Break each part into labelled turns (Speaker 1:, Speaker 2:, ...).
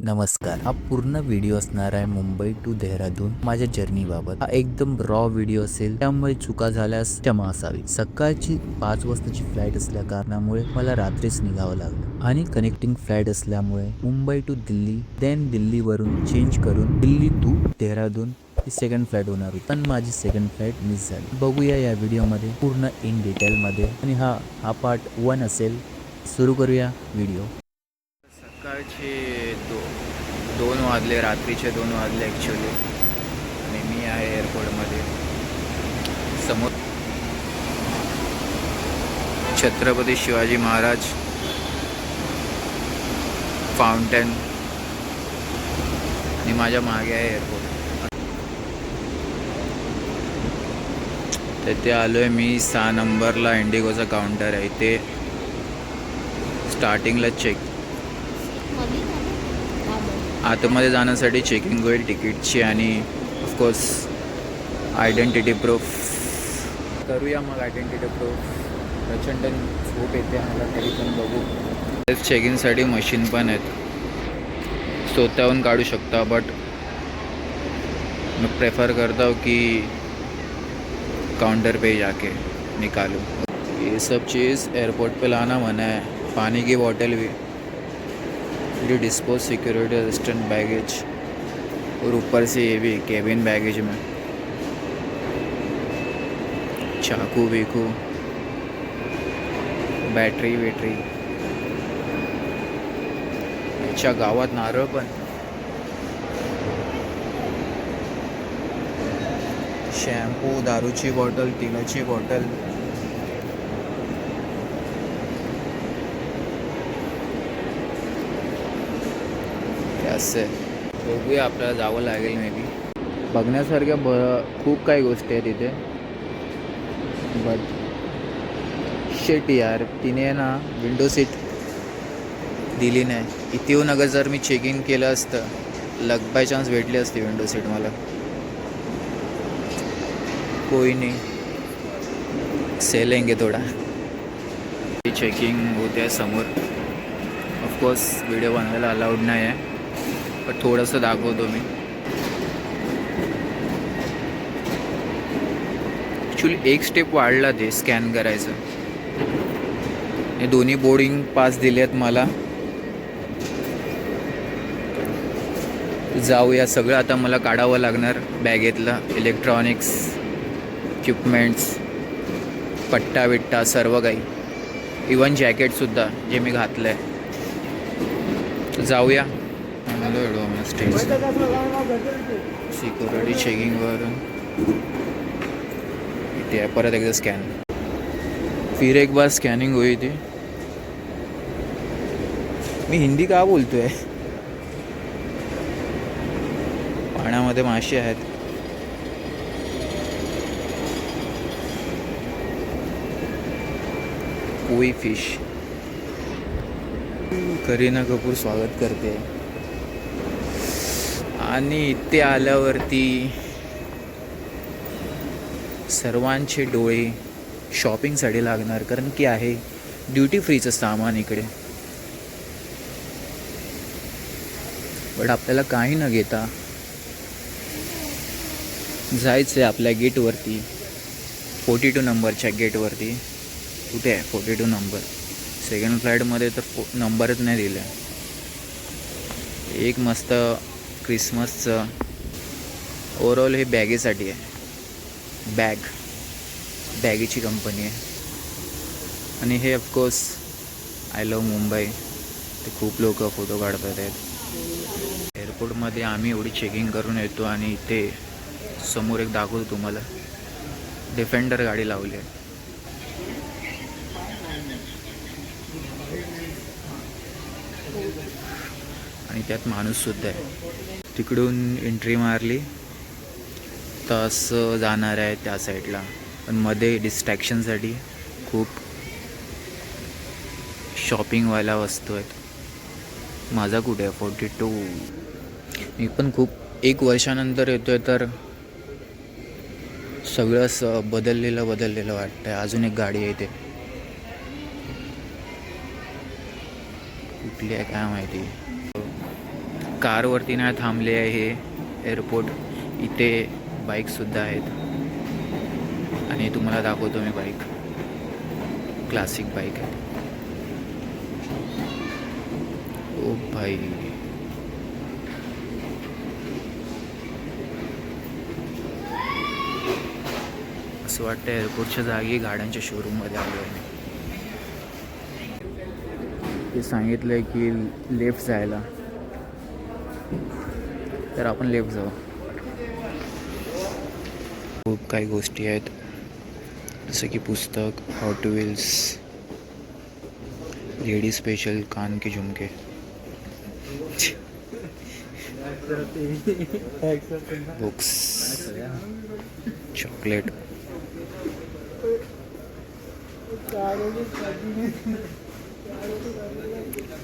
Speaker 1: नमस्कार. हा पूर्ण व्हिडिओ असणार आहे मुंबई टू देहरादून. माझ्या जर्नी बाबत. हा एकदम रॉ व्हिडिओ असेल. त्यामुळे चुका झाल्यास क्षमा असावी. सकाळची पाच वाजताची फ्लाईट असल्या कारणामुळे मला रात्रीच निघावं लागलं. आणि कनेक्टिंग फ्लाईट असल्यामुळे मुंबई टू दिल्ली देन दिल्लीवरून चेंज करून दिल्ली टू देहरादून ही सेकंड फ्लाईट होणार होती. पण माझी सेकंड फ्लाईट मिस झाली. बघूया या व्हिडिओमध्ये पूर्ण इन डिटेलमध्ये आणि हा हा पार्ट वन असेल. सुरू करूया व्हिडिओ
Speaker 2: सकाळचे दो दोन वाजले रात्रीचे दोन वाजले ॲक्च्युली आणि मी आहे एअरपोर्टमध्ये समोर छत्रपती शिवाजी महाराज फाउंटन आणि माझ्या मागे आहे एअरपोर्ट तिथे आलो आहे मी सहा नंबरला इंडिगोचा काउंटर आहे. इथे स्टार्टिंगला चेक आतमध्ये जाण्यासाठी चेकिंग होईल तिकीटची आणि ऑफकोर्स आयडेंटिटी प्रूफ करूया मग आयडेंटिटी प्रूफ प्रचंड झोप येते मला तरी पण बघू. सेल्फ चेकिंगसाठी मशीन पण आहेत. स्वतःहून काढू शकता बट मी प्रेफर करता हूँ कि काउंटर पे जाके निकालूं. ये सब चीज़ एयरपोर्ट पे लाना मना है. पानी की बॉटल भी ये डिस्पोज सिक्योरिटी असिस्टेंट बैगेज और ऊपर से ये भी केबिन बैगेज में। चाकू, वीकू बॅटरी वेटरी। याच्या गावात नारळ पण शॅम्पू दारूची बॉटल तिलाची बॉटल असं. बघूया आपल्याला जावं लागेल मे बी बघण्यासारख्या ब खूप काही गोष्टी आहेत तिथे बट शेट यार तिने ना विंडो सीट दिली नाही. इथे येऊन अगर जर मी चेक इन केलं असतं लग बाय चान्स भेटली असती विंडो सीट मला. कोई नाही. सेलेंगे थोडा. चेकिंग होते समोर. ऑफकोर्स व्हिडिओ बनवायला अलाउड नाही आहे पण थोडंसं दाखवतो मी। ॲक्च्युली एक स्टेप वाढला ते स्कॅन करायचं. हे दोन्ही बोर्डिंग पास दिले आहेत मला. जाऊया सगळं आता मला काढावं लागणार. बॅगेतलं इलेक्ट्रॉनिक्स इक्विपमेंट्स पट्टा बिट्टा सर्व काही. इवन जॅकेटसुद्धा जे मी घातलं आहे जाऊया. स्टेज सिक्युरिटी चेकिंगवरून इथे आहे परत एकदा स्कॅन फिर एक बार स्कॅनिंग होई इथे. मी हिंदी का बोलतोय? पाण्यामध्ये मासे आहेत. कोई फिश करीना कपूर स्वागत करते. आणि इथे आल्यावरती सर्वांचे डोळे शॉपिंगसाठी लागणार कारण की आहे ड्युटी फ्रीचं सामान इकडे. बट आपल्याला काही न घेता जायचं आहे आपल्या गेटवरती फोर्टी टू नंबरच्या गेटवरती कुठे आहे फोर्टी टू नंबर सेकंड फ्लाईटमध्ये तर फो नंबरच नाही दिला एक मस्त क्रिसमसचं ओवरऑल हे बॅगेसाठी आहे. बॅग. बॅगेची कंपनी आहे. आणि हे ऑफकोर्स आय लव मुंबई ते खूप लोक फोटो काढतात. आहेत एअरपोर्टमध्ये आम्ही एवढी चेकिंग करून येतो आणि इथे समोर एक दाखवतो तुम्हाला. डिफेंडर गाडी लावली आहे. आणि त्यात माणूससुद्धा आहे. तिकडून एंट्री मारली. तास जाणार आहे त्या साईडला पण मध्ये डिस्ट्रॅक्शनसाठी खूप शॉपिंगवाल्या वस्तू आहेत. माझा कुठे आहे? फोर्टी टू मी पण खूप एक वर्षानंतर येतो आहे तर सगळंच बदललेलं बदललेलं वाटतं आहे अजून एक गाडी आहे ते कुठली आहे काय माहिती? कारवरती नाही थांबले आहे. हे एअरपोर्ट इथे बाईकसुद्धा आहेत. आणि तुम्हाला दाखवतो मी बाईक क्लासिक बाईक आहे. ओ भाई. असं वाटतं एअरपोर्टच्या जागी गाड्यांच्या शोरूममध्ये आलो आहे मी. ते सांगितलं आहे की लेफ्ट जायला. तर आपण लेफ़्ट जाऊ. खूप काही गोष्टी आहेत. जसं की पुस्तक हॉट व्हील्स लेडी स्पेशल कान के झुमके. बुक्स चॉकलेट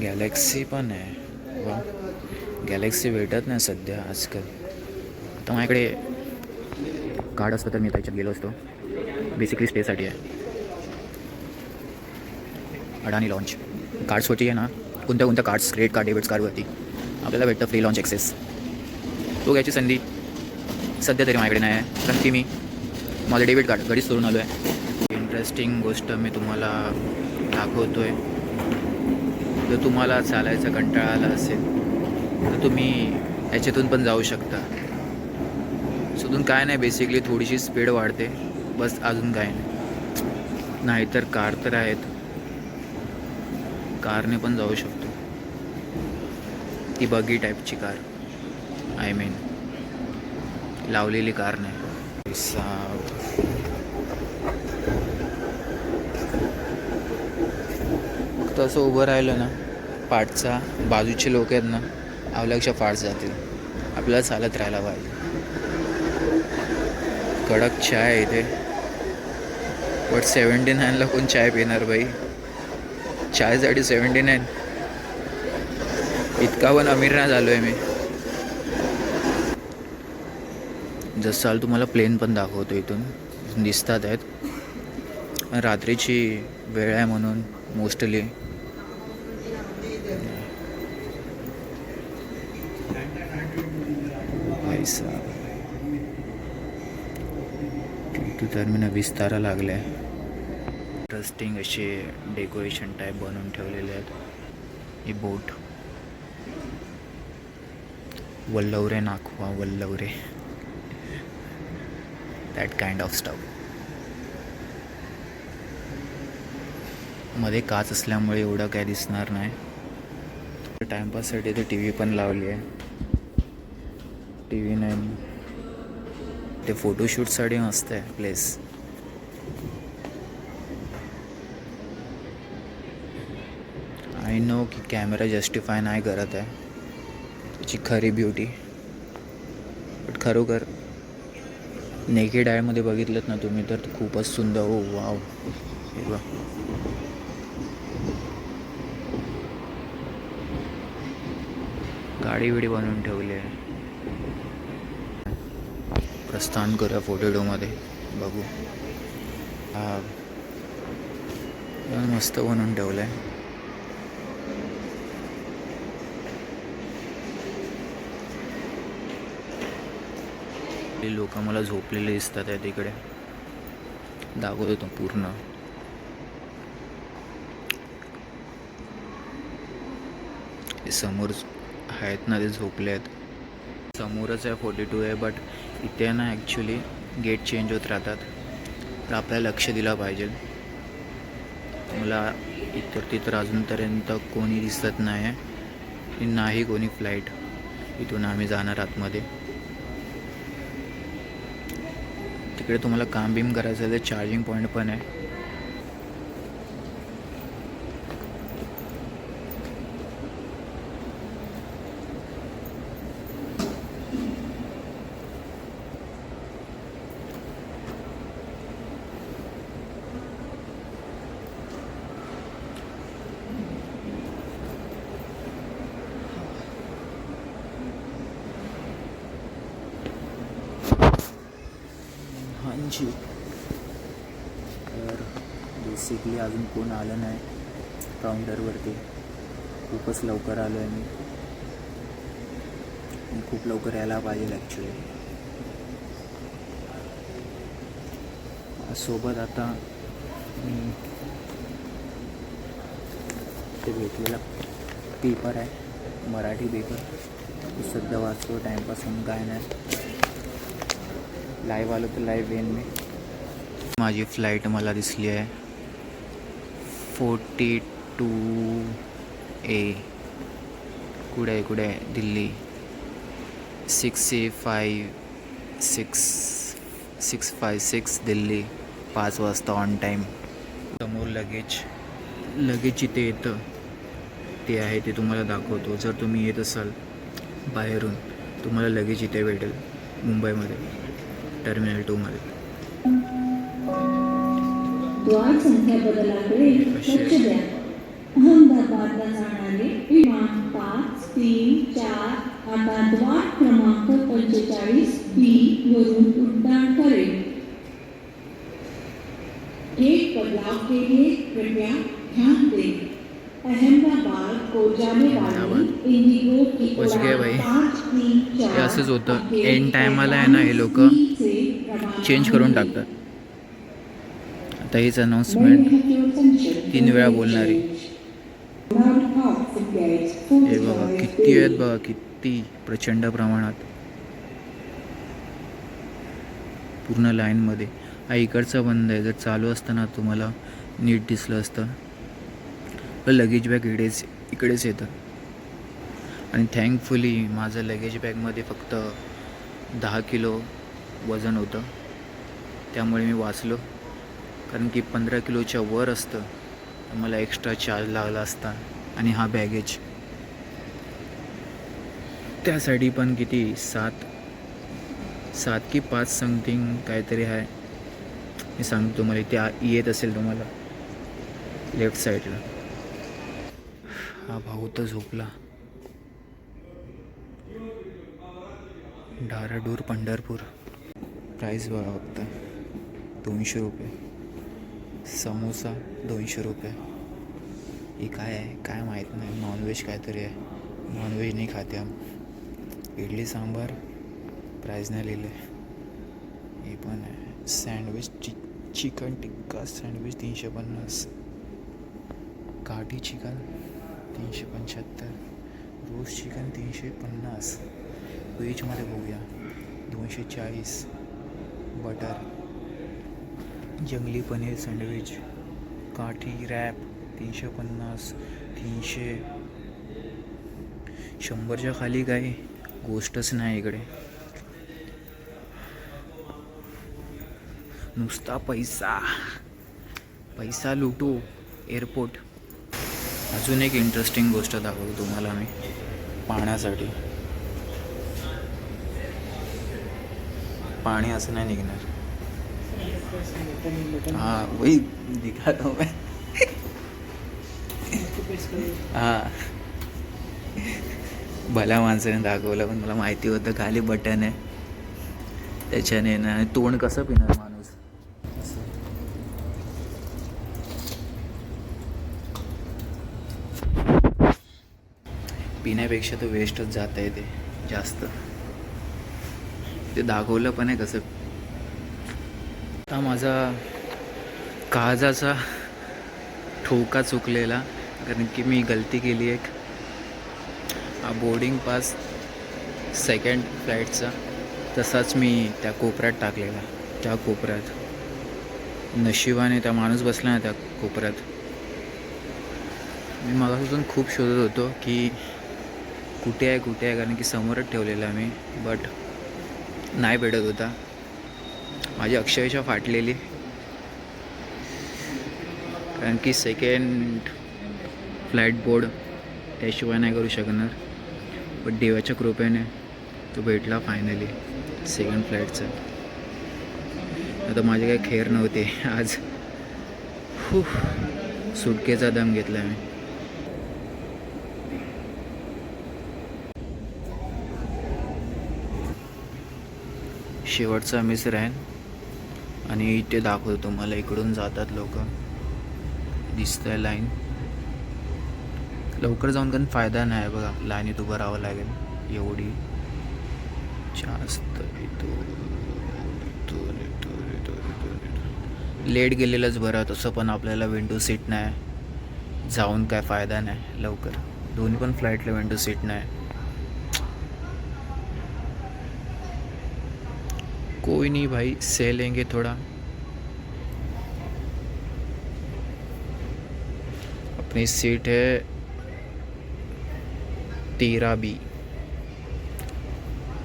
Speaker 2: गॅलेक्सी पण आहे. वा. गॅलेक्सी भेटत नाही सध्या आजकाल. आता माझ्याकडे कार्ड असतं तर मी त्याच्यात गेलो असतो. बेसिकली स्टेसाठी आहे. अडाणी लॉन्च कार्ड्सवरती आहे ना कोणत्या कोणत्या कार्ड्स क्रेडिट कार्ड डेबिट कार्डवरती आपल्याला भेटतं फ्री लॉन्च ॲक्सेस तो घ्यायची संधी सध्या तरी माझ्याकडे नाही आहे. कारण की मी माझं डेबिट कार्ड घरीच सोडून आलो आहे इंटरेस्टिंग गोष्ट मी तुम्हाला दाखवतो आहे जर तुम्हाला चालायचा कंटाळा आला असेल तर तुम्ही याच्यातून पण जाऊ शकता. सुधून काय नाही बेसिकली थोडीशी स्पीड वाढते. बस अजून काय नाही. नाहीतर कार तर आहेत. कारने पण जाऊ शकतो. ती बगी टाईपची कार आय मीन लावलेली कार नाही साव. फक्त असं उभं राहिलं ना पाठचा बाजूचे लोक आहेत ना अवलक्ष फाट जातील. आपल्याला चालत राहायला पाहिजे. कडक चाय आहे इथे बट सेवन्टी नाईनला कोण चाय पिणार बाई? चायसाठी सेवन्टी नाईन इतका पण अमीर नाही झालो आहे मी. जसं तुम्हाला प्लेन पण दाखवतो इथून. दिसतात आहेत. रात्रीची वेळ आहे म्हणून मोस्टली भाई साहब टी टर्मिनल विस्तारा लागले. इंटरेस्टिंग असे डेकोरेशन टाईप बनवून ठेवलेले आहेत. ही बोट वल्लवरे नाखवा वल्लवरे. दॅट काइंड ऑफ स्टफमध्ये काच असल्यामुळे एवढं काय दिसणार नाही. टाइमपाससाठी तर टी व्ही पण लावली आहे. टी व्ही नाही. ते फोटोशूटसाठी मस्त आहे प्लेस आय नो की कॅमेरा जस्टिफाय नाही करत आहे. त्याची खरी ब्युटी बट खरोखर नेकेड आयमध्ये बघितलं ना तुम्ही तर खूपच सुंदर. Oh, हो वाव गाडी बिडी बनवून ठेवली आहे. प्रस्थान करूया फोटोडोमध्ये बघू. हा. मस्त बनवून ठेवलं आहे लोक मला झोपलेले दिसतात आहे तिकडे. दाखवतो तो पूर्ण. समोर आहेत ना ते झोपले आहेत. समोरच आहे फोर्टी टू आहे बट इथे ना ॲक्च्युली गेट चेंज होत राहतात. तर आपल्याला लक्ष दिलं पाहिजे. मला इतर तितर अजूनपर्यंत कोणी दिसत नाही आहे नाही कोणी फ्लाईट इथून आम्ही जाणार आतमध्ये. तिकडे तुम्हाला काम बीम करायचं आहे तर चार्जिंग पॉईंट पण आहे. तर अजून कोण आलं नाही. काउंटरवरती खूपच लवकर आलो आहे मी खूप लवकर यायला पाहिजे ॲक्च्युली सोबत आता मी ते भेटलेला पेपर आहे मराठी पेपर सध्या वाचतो टाईमपास म्हणून काय नाही. लाईव्ह आलो तर लाईव्ह येईन मी. माझी फ्लाईट मला दिसली आहे. Forty two A. कुठे आहे कुठे आहे? Delhi. Six A five six six five six Delhi. पाच वाजता ऑन टाईम समोर लगेज लगेज इथे येतं. ते आहे ते तुम्हाला दाखवतो. जर तुम्ही येत असाल बाहेरून तुम्हाला लगेज इथे भेटेल. मुंबईमध्ये. टर्मिनल टूमध्ये.
Speaker 3: द्वार संख्या बदलाकडे लक्ष. द्या अहमदाबादला जाणारे विमान पाच तीन चार आता द्वार क्रमांक पंचेचाळीस बी वरून उड्डाण करेल एक बदलाव के लिए कृपया ध्यान दें अहमदाबाद को जाने वाली. इंडिगो की उड़ान
Speaker 2: हे असंच होतं.
Speaker 3: अखेर
Speaker 2: End time ला आहे ना हे लोकं चेंज करून. टाकतात आता हीच अनाऊन्समेंट तीन वेळा बोलणारी. हे बघा किती आहेत बघा किती प्रचंड प्रमाणात. पूर्ण लाईनमध्ये हा इकडचा बंद आहे जर चालू असताना तुम्हाला नीट दिसलं असतं तर लगेज बॅग इकडेच इकडेच येतं. आणि थँकफुली माझं लगेज बॅगमध्ये फक्त दहा किलो वजन होतं. त्यामुळे मी वाचलो. कारण की पंधरा किलोच्या वर असतं. तर मला एक्स्ट्रा चार्ज लागला असता. आणि हा बॅगेज त्यासाठी पण किती? सात सात की पाच समथिंग काहीतरी आहे. मी सांगतो तुम्हाला त्या येत असेल तुम्हाला. लेफ्ट साईडला हा भाऊ तर झोपला. डाराडूर पंढरपूर. प्राईस बघा फक्त. दोनशे रुपये. समोसा दोनशे रुपये. हे काय आहे? काय माहीत नाही. नॉनव्हेज काहीतरी आहे. नॉनव्हेज नाही खाते आम इडली सांबार प्राईज नाही लिहिले. हे पण आहे. सँडविच चि चिकन टिक्का सँडविच तीनशे पन्नास. काठी चिकन तीनशे पंच्याहत्तर. रोज चिकन तीनशे पन्नास. वेजमध्ये बघूया. दोनशे चाळीस. बटर जंगली पनीर सँडविच काठी रॅप तीनशे पन्नास तीनशे. शंभरच्या खाली काही गोष्टच नाही इकडे. नुसता पैसा. पैसा लुटू एअरपोर्ट अजून एक इंटरेस्टिंग गोष्ट दाखवतो तुम्हाला मी पाण्यासाठी. पाणी असं नाही निघणार. हाँ वही दिखा रहा हूँ मैं हाँ भल्या माणसाने दाखवलं पण मला माहिती होतं खाली बटन आहे त्याच्याने ना तोंड कसं पिणार माणूस. पिण्यापेक्षा तर वेस्टच जात आहे ते जास्त ते दाखवलं पण आहे कसं हा माझा काळजाचा ठोका चुकलेला कारण की मी गलती केली एक. हा बोर्डिंग पास सेकंड फ्लाईटचा तसाच मी त्या कोपऱ्यात टाकलेला. त्या कोपऱ्यात. नशिबाने त्या माणूस बसला ना त्या कोपऱ्यात. मी मगापासून खूप शोधत होतो की कुठे आहे कुठे आहे कारण की समोरच ठेवलेला मी बट नाही भेटत होता. माझी अक्षरशः फाटलेली. कारण की सेकंड फ्लॅट बोर्ड त्याशिवाय नाही करू शकणार. पण देवाच्या कृपेने तो भेटला फायनली सेकंड फ्लॅटचा आता माझे काही खेर नव्हते. आज खूप सुटकेचा दम घेतला मी. शेवटचा मिस राहीन. आणि इथे दाखवतो तुम्हाला इकडून जातात लोक. दिसतंय लाईन लवकर जाऊन कारण फायदा नाही बघा लाईनीत उभं राहावं लागेल. एवढी जास्त लेट गेलेलंच बरं तसं पण आपल्याला विंडो सीट नाही. जाऊन काय फायदा नाही लवकर. दोन्ही पण फ्लाईटला विंडो सीट नाही. कोई नहीं भाई सह लेंगे थोड़ा। अपनी सीट है तेरा बी।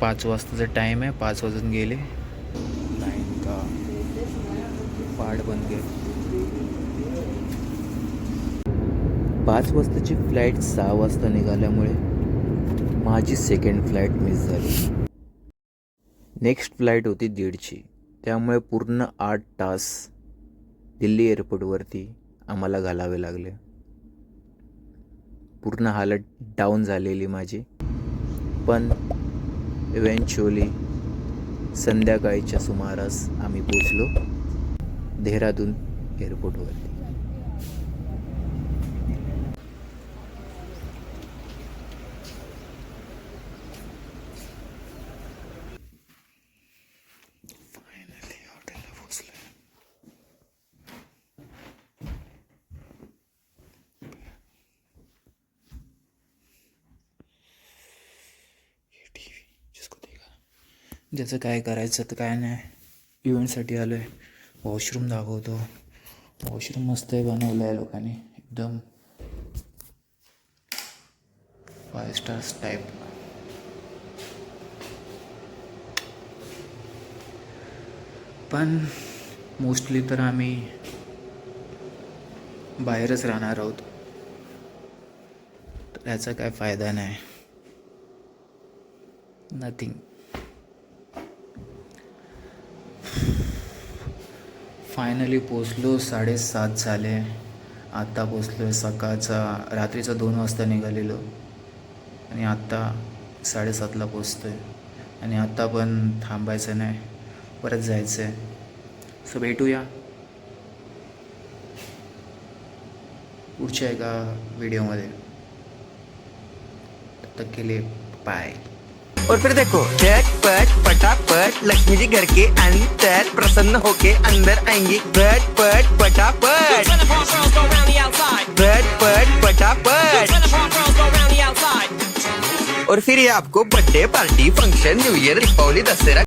Speaker 2: पाच वाजताचा टाईम आहे पाच वाजून गेले। लाईन का पाठ बन गेली
Speaker 1: पाच वाजताची फ्लाईट सहा वाजता निघाल्यामुळे माझी सेकंड फ्लाईट मिस झाली. नेक्स्ट फ्लाईट होती दीडची. त्यामुळे पूर्ण आठ तास दिल्ली एअरपोर्टवरती आम्हाला घालावे लागले. पूर्ण हालत डाऊन झालेली माझी. पण इव्हेंच्युअली संध्याकाळीच्या सुमारास आम्ही पोचलो देहरादून एअरपोर्टवरती.
Speaker 2: ज्याचं काय करायचं तर काय नाही. इव्हेंटसाठी आलो आहे वॉशरूम दाखवतो. वॉशरूम मस्त आहे बनवलं आहे लोकांनी. एकदम फाय स्टार्स टाईप पण मोस्टली तर आम्ही बाहेरच राहणार आहोत. तर याचा काय फायदा नाही. नथिंग फायनली पोचलो साडेसात झाले. आत्ता पोचलो आहे सकाळचा रात्रीचा दोन वाजता निघालेलो. आणि आत्ता साडेसातला पोचतो आहे आणि आत्ता पण थांबायचं नाही परत जायचं आहे सो भेटूया. पुढच्या एका व्हिडिओमध्ये तक के लिए बाय
Speaker 4: और फिर देखो, झटपट पटापट लक्ष्मी जी घर के अंदर प्रसन्न होके अंदर आएँगी।
Speaker 5: बट
Speaker 4: पट पटापट
Speaker 5: बट पट पटापट
Speaker 4: और फिर ये आपको birthday party function new year Deepavali, Dussehra